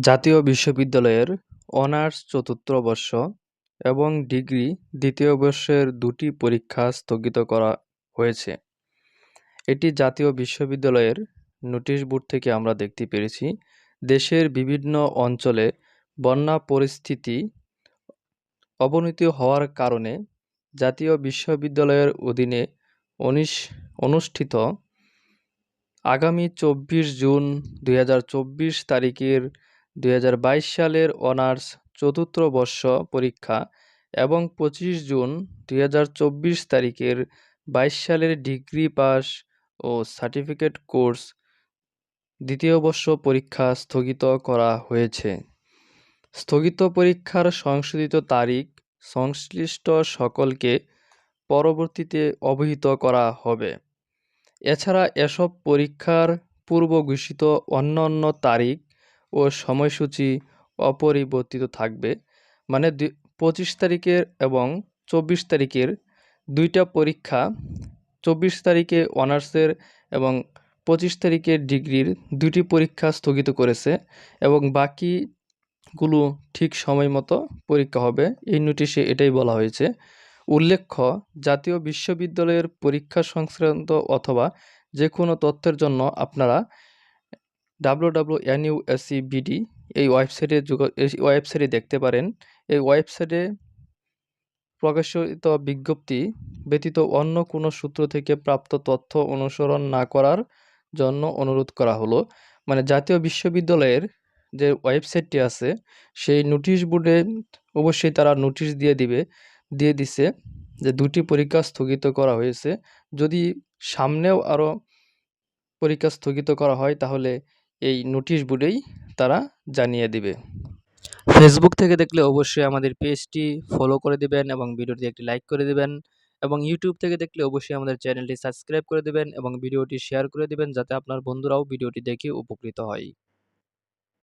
জাতীয় বিশ্ববিদ্যালয়ের অনার্স চতুর্থ বর্ষ এবং ডিগ্রি দ্বিতীয় বর্ষের দুটি পরীক্ষা স্থগিত করা হয়েছে। এটি জাতীয় বিশ্ববিদ্যালয়ের নোটিশ বোর্ড থেকে আমরা দেখতে পেরেছি। দেশের বিভিন্ন অঞ্চলে বন্যা পরিস্থিতি অবনতি হওয়ার কারণে জাতীয় বিশ্ববিদ্যালয়ের অধীনে অনুষ্ঠিত আগামী চব্বিশ জুন দু হাজার চব্বিশ তারিখের দুই হাজার বাইশ সালের অনার্স চতুর্থ বর্ষ পরীক্ষা এবং পঁচিশ জুন দু হাজার চব্বিশ তারিখের বাইশ সালের ডিগ্রি পাস ও সার্টিফিকেট কোর্স দ্বিতীয় বর্ষ পরীক্ষা স্থগিত করা হয়েছে। স্থগিত পরীক্ষার সংশোধিত তারিখ সংশ্লিষ্ট সকলকে পরবর্তীতে অবহিত করা হবে। এছাড়া এসব পরীক্ষার পূর্ব ঘোষিত অন্যান্য তারিখ ও সময়সূচি অপরিবর্তিত থাকবে। মানে পঁচিশ তারিখের এবং চব্বিশ তারিখের দুইটা পরীক্ষা, চব্বিশ তারিখে অনার্সের এবং পঁচিশ তারিখে ডিগ্রির দুটি পরীক্ষা স্থগিত করেছে এবং বাকিগুলো ঠিক সময় মতো পরীক্ষা হবে। এই নোটিশে এটাই বলা হয়েছে। উল্লেখ্য, জাতীয় বিশ্ববিদ্যালয়ের পরীক্ষা সংক্রান্ত অথবা যে কোনো তথ্যের জন্য আপনারা ডাব্লু ডাব্লু এনইউএসসি বিডি এই ওয়েবসাইটে এই ওয়েবসাইটে দেখতে পারেন। এই ওয়েবসাইটে প্রকাশিত বিজ্ঞপ্তি ব্যতীত অন্য কোনো সূত্র থেকে প্রাপ্ত তথ্য অনুসরণ না করার জন্য অনুরোধ করা হলো। মানে জাতীয় বিশ্ববিদ্যালয়ের যে ওয়েবসাইটটি আছে, সেই নোটিশ বোর্ডে অবশ্যই তারা নোটিশ দিয়ে দিবে, দিয়ে দিছে যে দুটি পরীক্ষা স্থগিত করা হয়েছে। যদি সামনেও আরও পরীক্ষা স্থগিত করা হয়, তাহলে এই নোটিশ বোর্ডেই তারা জানিয়ে দিবে। ফেসবুক থেকে দেখলে অবশ্যই আমাদের পেজটি ফলো করে দেবেন এবং ভিডিওটি একটি লাইক করে দেবেন এবং ইউটিউব থেকে দেখলে অবশ্যই আমাদের চ্যানেলটি সাবস্ক্রাইব করে দেবেন এবং ভিডিওটি শেয়ার করে দেবেন যাতে আপনার বন্ধুরাও ভিডিওটি দেখে উপকৃত হয়।